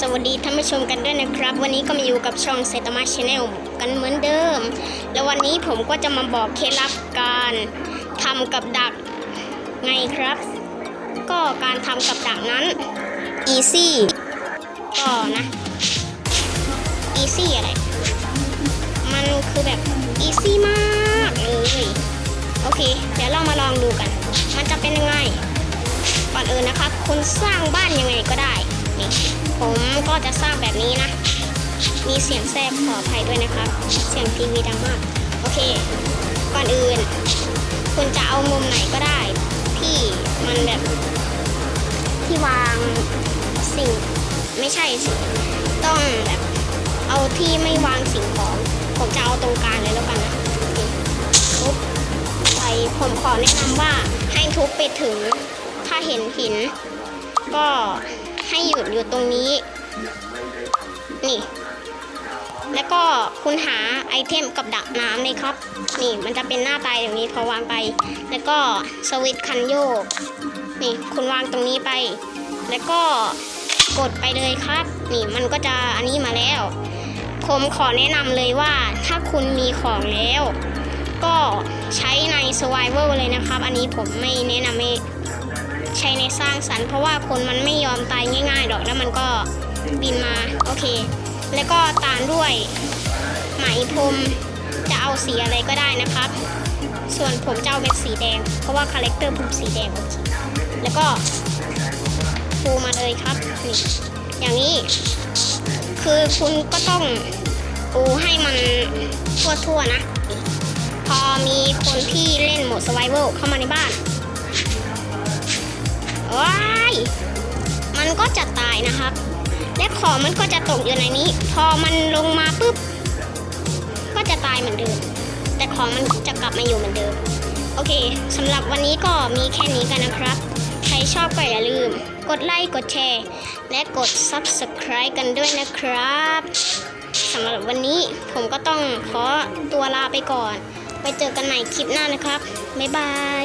สวัสดีท่านผู้ชมกันด้วยนะครับ วันนี้ก็มาอยู่กับช่องเซตมาชาแนลกันเหมือนเดิม แล้ววันนี้ผมก็จะมาบอกเคล็ดลับการทำกับดักไงครับ ก็การทำกับดักนั้น easy ก็นะ easy อะไร มันคือแบบ easy มากเลยโอเค เดี๋ยวเรามาลองดูกัน มันจะเป็นยังไงก่อนอื่นนะครับคุณสร้างบ้านยังไงก็ได้นี่ ผมก็จะสร้างแบบนี้นะ มีเสียงแทรกขออภัยด้วยนะครับ เสียงทีวีดังมาก โอเค ก่อนอื่น คุณจะเอามุมไหนก็ได้ ที่มันแบบที่วางสิ่งไม่ใช่สิต้องแบบเอาที่ไม่วางสิ่งของ ผมจะเอาตรงกลางเลยแล้วกันนะทุบไปผมขอแนะนำว่าให้ทุบไปถึง ถ้าเห็นหิน ก็ให้หยุดอยู่ตรงนี้ นี่ แล้วก็คุณหาไอเทมกับดักน้ำเลยครับ นี่มันจะเป็นหน้าตายอย่างนี้พอวางไป แล้วก็สวิตช์คันโยก นี่คุณวางตรงนี้ไป แล้วก็กดไปเลยครับ นี่มันก็จะอันนี้มาแล้ว ผมขอแนะนำเลยว่าถ้าคุณมีของแล้ว ก็ใช้ใน Survival เลยนะครับ อันนี้ผมไม่แนะนำให้ ใช้ในสร้างสรรค์เพราะว่าคนมันไม่ยอมตายง่ายๆดอกแล้วมันก็บินมาโอเค แล้วก็ตามด้วยไหมพรมจะเอาสีอะไรก็ได้นะครับ ส่วนผมจะเอาเป็นสีแดง เพราะว่าคาแรคเตอร์ผมสีแดงโอเคแล้วก็ปูมาเลยครับนี่อย่างนี้ คือคุณก็ต้องปูให้มันทั่วๆนะ พอมีคนที่เล่นโหมด Survival เข้ามาในบ้าน นะครับ และของมันก็จะตกอยู่ในนี้ พอมันลงมาปุ๊บ ก็จะตายเหมือนเดิม แต่ของมันจะกลับมาอยู่เหมือนเดิม โอเคสำหรับวันนี้ก็มีแค่นี้กันนะครับ ใครชอบก็อย่าลืม กดไลค์ กดแชร์ และกด Subscribe กันด้วยนะครับสำหรับวันนี้ผมก็ต้องขอตัวลาไปก่อน ไปเจอกันใหม่คลิปหน้านะครับ บ๊ายบาย